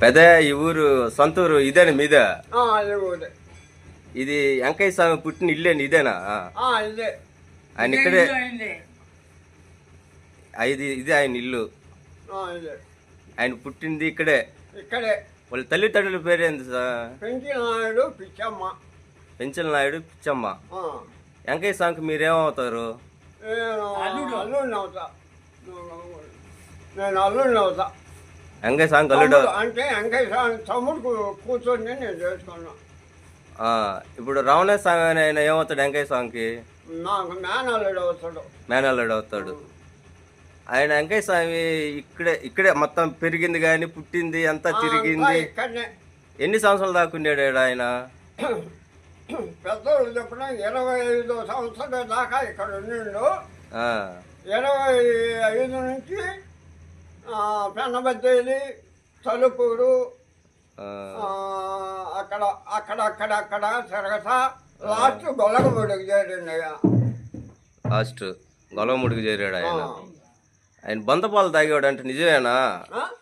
పెద్ద ఈ ఊరు సొంత ఊరు ఇదేనా మీద? ఇది వెంకయ్య స్వామి పుట్టిన ఇల్లేని ఇదేనా ఆ, ఇదే. ఆయన ఇక్కడే ఇది ఇదే ఆయన ఇల్లు. ఆ, ఇదే. ఆయన పుట్టింది ఇక్కడే. ఇక్కడే. వాళ్ళ తల్లిదండ్రుల పేరేంది సార్ నాయుడు పిచ్చమ్మ. పెంచల నాయుడు పిచ్చమ్మ. ఆ, వెంకయ్య స్వామికి మీరేమవుతారు? నేను అల్లుడిని అవుతా. నేను అల్లుడిని అవుతా. వెంకయ్య స్వామికి అల్లుడు తమ్ముడు అంటే వెంకయ్య స్వామి తమ్ముడు కూర్చొని నేను చేసుకున్నా. ఆ, ఇప్పుడు రావణ స్వామి ఆయన ఏమవుతాడు వెంకయ్య స్వామికి నాకు మేనల్లుడు అవుతాడు. మేనల్లుడు అవుతాడు. ఆయన వెంకయ్య స్వామి ఇక్కడే ఇక్కడే మొత్తం పెరిగింది కానీ పుట్టింది అంతా తిరిగింది. ఎన్ని సంవత్సరాలు దాకా ఉన్నాడు ఈడ ఆయన? పెద్దోళ్ళు చెప్పిన ఇరవై ఐదు సంవత్సరాల దాకా ఇక్కడ ఉండిండు. ఆ, ఇరవై ఐదు నుంచి ఆ, పెన్నబద్దేలి తలుపూరు అక్కడ అక్కడ అక్కడ అక్కడ తిరగత లాస్ట్ గొల్లగముడికి చేరిండు లాస్ట్ గొలవముడికి చేరాడు ఆయన. ఆయన బొంతపాలు తాగేవాడు అంటే నిజమేనా?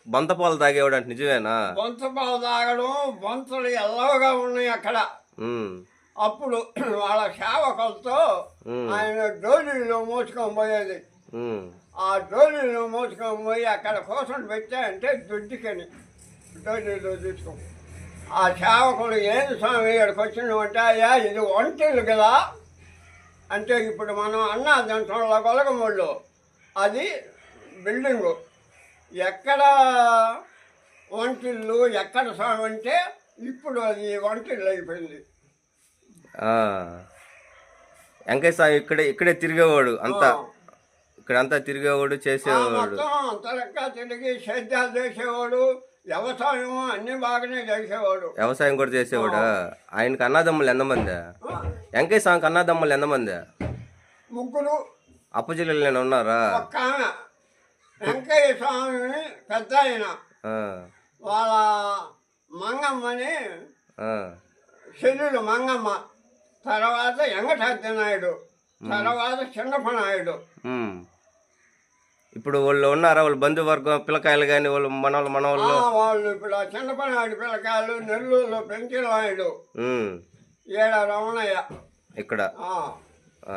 బొంతపాలు తాగేవాడు అంటే నిజమేనా? బొంతపాలు తాగడం బొంతలు ఎల్లవగా ఉన్నాయి అక్కడ. అప్పుడు వాళ్ళ సేవకులతో ఆయన డోలీలో మోసుకొని పోయేది. ఆ డోలీలో మోసుకొని పోయి అక్కడ కోసం పెట్టాయంటే దుడ్డికని డోలీలో తీసుకొని ఆ సేవకులు ఏది స్వామి ఇక్కడికి వచ్చినామంటే అయ్యా ఇది ఒంటిల్లు కదా. అంటే ఇప్పుడు మనం అన్న దాంట్లో గొలగమూళ్ళు. అది బిల్డింగు. ఎక్కడ వంటిల్లు ఎక్కడ స్వామి అంటే ఇప్పుడు అది వంటిల్లు అయిపోయింది. వెంకయ్య స్వామి ఇక్కడే ఇక్కడే తిరిగేవాడు అంతా. ఇక్కడ అంతా తిరిగేవాడు చేసేవాడు. మొత్తం అంత లెక్క తిరిగి సేద్యాలు చేసేవాడు వ్యవసాయం అన్ని బాగానే చేసేవాడు. వ్యవసాయం కూడా చేసేవాడా? ఆయనకి అన్నదమ్ములు ఎంతమంది? వెంకయ్య స్వామికి అన్నదమ్ములు ఎంతమంది? ముగ్గురు. అప్పచెల్లెలు నేను ఉన్నారా? ఒక్క ఆమె. వెంకయ్య స్వామి పెద్ద ఆయన. ఆ, వాళ్ళ మంగమ్మని ఆ, మంగమ్మ. తర్వాత వెంకటాద్రి నాయుడు. తర్వాత చిన్నప్ప నాయుడు. ఉమ్. ఇప్పుడు వాళ్ళు ఉన్నారా? వాళ్ళ బంధువర్గం పిల్లకాయలు కానీ వాళ్ళు మనవాళ్ళు మనవాళ్ళు వాళ్ళు ఇప్పుడు ఆ పిల్లకాయలు నెల్లూరులో పెంచిన ఉమ్, ఈడ రమణయ్య. ఇక్కడ? ఆ. ఆ.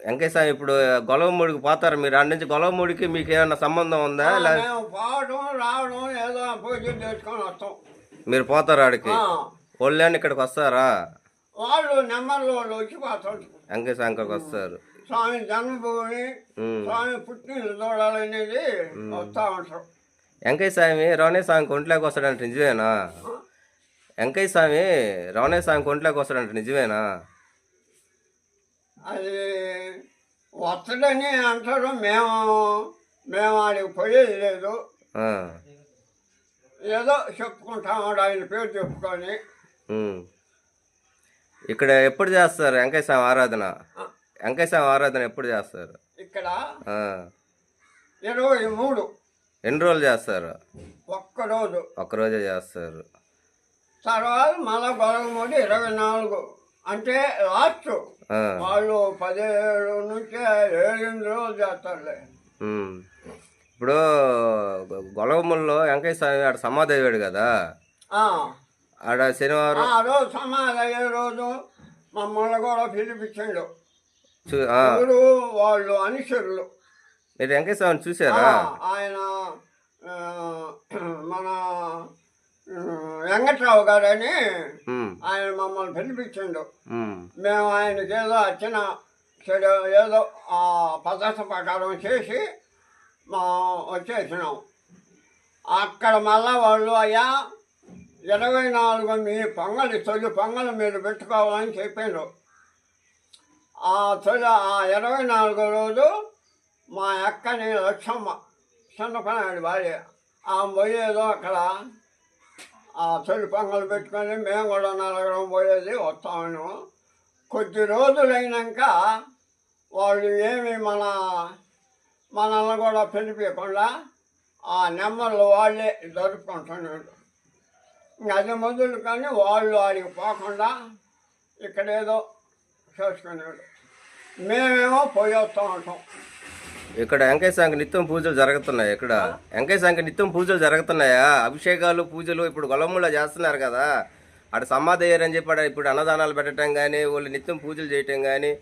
వెంకయ్య స్వామి ఇప్పుడు గొలవమూడికి పోతారు మీరు? ఆడ నుంచి గొలవమూడికి మీకు ఏమన్నా సంబంధం ఉందా? ఆ, లే మేము పోవడం రావడం ఏదో పూజలు చేసుకొని వస్తాం. మీరు పోతారు ఆడికి? ఆ, వాళ్ళని ఇక్కడికి వస్తారా? వాళ్ళు నెమ్మర్లో వాళ్ళు వచ్చి పోతుంటారు వెంకయ్య స్వామి ఇక్కడికి వస్తారు. స్వామి జన్మభూమి. స్వామి పుట్టినలు చూడాలనేది వస్తూ ఉంటారు వెంకయ్య స్వామి రవణే స్వామికి ఒంట్లోకి వస్తాడంటే నిజమేనా? వెంకయ్య స్వామి రవణే స్వామికి ఒంట్లోకి వస్తాడంటే నిజమేనా? అది వస్తుందని అంటారు మేము మేము ఆడికి పోయేది లేదు. ఏదో చెప్పుకుంటాము ఆయన పేరు చెప్పుకొని. ఇక్కడ ఎప్పుడు చేస్తారు వెంకయ్య స్వామి ఆరాధన? స్వామి ఆరాధన ఎప్పుడు చేస్తారు? ఇక్కడ. ఇరవై మూడు. ఎన్ని రోజులు చేస్తారు? ఒక్కరోజు ఒక్కరోజే చేస్తారు. తర్వాత మళ్ళా గొడవమూడి ఇరవై నాలుగు. అంటే లాస్ట్. వాళ్ళు పదిహేడు నుంచి ఏడెనిమిది రోజులు చేస్తారులే. ఉమ్. ఇప్పుడు గొలవముల్లో వెంకయ్య స్వామి ఆడ సమాధి అయ్యాడు కదా ఆడ శనివారం ఆ రోజు సమాధి అయ్యే రోజు మమ్మల్ని కూడా పిలిపించిండు. ఎవరు వాళ్ళు అనుచరులు. మీరు ఆ, చూసారా ఆయన మన వెంకట్రావు గారని ఆయన మమ్మల్ని పిలిపించిండు. మేము ఆయనకి ఏదో వచ్చిన చెడు ఏదో ఆ పద్ధతి ప్రకారం చేసి మా వచ్చేసినాం. అక్కడ మళ్ళా వాళ్ళు అయ్యా ఇరవై నాలుగు మీ పొంగలి తొలి పొంగలు మీరు పెట్టుకోవాలని చెప్పిండ్రు ఆ తొలి ఆ ఇరవై నాలుగో రోజు మా అక్కని లక్ష్మమ్మ చిన్నపనాడు భార్య. ఆమె పోయేదో అక్కడ ఆ తొలి పొంగలు పెట్టుకొని మేము కూడా నలగడం పోయేది వస్తాము కొద్ది రోజులైనాక వాళ్ళు ఏమి మన మనల్ని కూడా పిలిపించకుండా ఆ నెంబర్లు వాళ్ళే జరుపుకుంటున్నాడు ఇంక అది మొదలు కానీ వాళ్ళు వాడికి పోకుండా ఇక్కడేదో చేసుకున్నాడు మేమేమో పోయి వస్తూ ఉంటాం ఇక్కడ వెంకయ్య స్వామికి నిత్యం పూజలు జరుగుతున్నాయి ఇక్కడ వెంకయ్య స్వామికి నిత్యం పూజలు జరుగుతున్నాయా? అభిషేకాలు పూజలు ఇప్పుడు గొలములో చేస్తున్నారు కదా. అటు సమాధి అయ్యారని చెప్పి ఇప్పుడు అన్నదానాలు పెట్టడం కానీ వాళ్ళు నిత్యం పూజలు చేయటం కానీ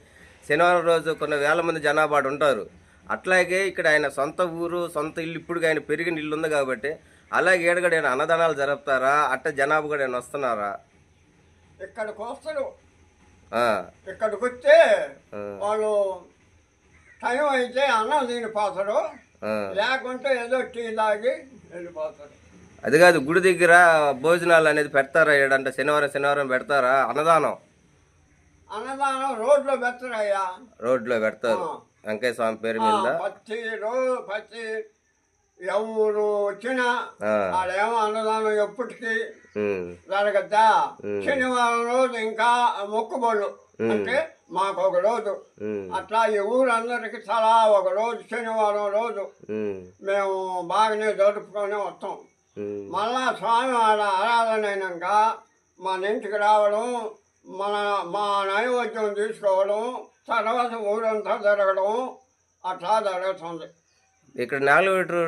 శనివారం రోజు కొన్ని వేల మంది జనాభా ఆడ ఉంటారు. అట్లాగే ఇక్కడ ఆయన సొంత ఊరు సొంత ఇల్లు ఇప్పుడు ఆయన పెరిగిన ఇల్లు ఉంది కాబట్టి అలాగే ఏడగడ అన్నదానాలు జరుపుతారా? అట్ట జనాభా కూడా ఆయన వస్తున్నారా? ఇక్కడికి వస్తారు. ఆ, ఇక్కడికి వస్తే ఆ, వాళ్ళు టైం అయితే అన్నం తినిపోతారు. లేకుంటే ఏదో టీ తాగి వెళ్ళిపోతారు అది కాదు గుడి దగ్గర భోజనాలు అనేది పెడతారా ఏడంటే శనివారం శనివారం పెడతారా? అన్నదానం. అన్నదానం రోడ్లో పెడతారయ్యా. రోడ్లో పెడతారు. వెంకయ్య స్వామి పేరు మీద. ప్రతి రోజు ప్రతి ఎవరు వచ్చినా. ఆడేమో అన్నదానం ఎప్పటికీ జరగద్దా. శనివారం రోజు ఇంకా మొక్కుబళ్ళు. అంటే మాకు ఒక రోజు. అట్లా ఈ ఊరందరికి తలా ఒక రోజు శనివారం రోజు మేము బాగానే జరుపుకొని వస్తాం. మళ్ళా స్వామి ఆడ ఆరాధన అయినాక మన ఇంటికి రావడం మన మా నైవేద్యం తీసుకోవడం తర్వాత ఊరంతా జరగడం అట్లా జరుగుతుంది. ఇక్కడ నాలుగు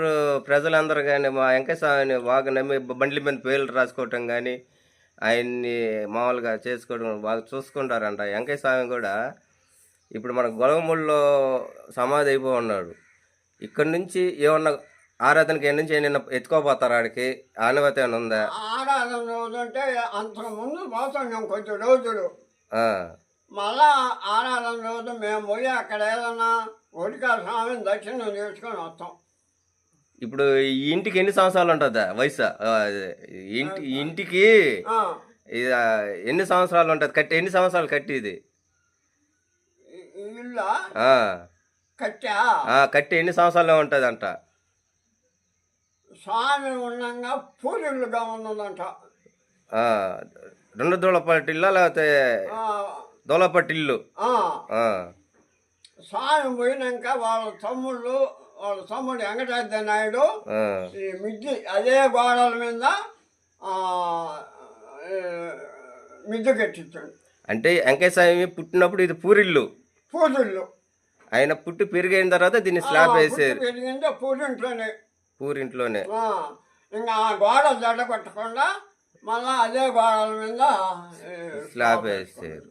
ప్రజలందరూ కానీ మా వెంకయ్య స్వామిని బాగా నమ్మి బండ్ల మీద పేర్లు రాసుకోవటం కానీ ఆయన్ని మామూలుగా చేసుకోవడం బాగా చూసుకుంటారంట. వెంకయ్య స్వామి కూడా ఇప్పుడు మన గొలవముల్లో సమాధి అయిపో ఉన్నాడు. ఇక్కడ నుంచి ఏమన్నా ఆరాధనకి ఎన్ని నుంచి ఎత్తుకోపోతారు ఆడికి? ఆనవత ఏమైనా ఉందా? ఆరాధన రోజు అంటే అంతకు ముందు పోతున్నాం కొద్ది రోజులు మళ్ళా ఆరాధన రోజు మేము పోయి అక్కడ ఏదన్నా ఒడికా స్వామిని దర్శనం చేసుకొని వస్తాం. ఇప్పుడు ఈ ఇంటికి ఎన్ని సంవత్సరాలు ఉంటుందా వయసు? ఆ, ఇంటి ఇంటికి ఆ, ఇది, ఆ, ఎన్ని సంవత్సరాలు ఉంటుంది? కట్టి ఎన్ని సంవత్సరాలు కట్టి ఇది ఈ- ఈ ఇల్లు? ఆ, కట్టా? ఆ, కట్టి ఎన్ని సంవత్సరాలు ఉంటుంది అంట స్వామి ఉండగా పూజలుగా ఉన్నదంట రెండు దూలపట్టి ఇల్లా లేకపోతే ఆ, స్వామి పోయినాక వాళ్ళ తమ్ముళ్ళు వాళ్ళ తమ్ముడు వెంకటేశ్వర నాయుడు ఈ మిద్ది అదే గోడల మీద మిద్ది కట్టించాడు. అంటే వెంకయ్య స్వామి పుట్టినప్పుడు ఇది పూరిల్లు. పూజలు ఆయన పుట్టి పెరిగిన తర్వాత దీన్ని స్లాబ్ వేసారు. పెరిగిందే పూరింట్లోనే. ఆ, ఇంకా ఆ గోడ జడ కొట్టకుండా మళ్ళా అదే గోడల మీద స్లాబ్ వేసారు.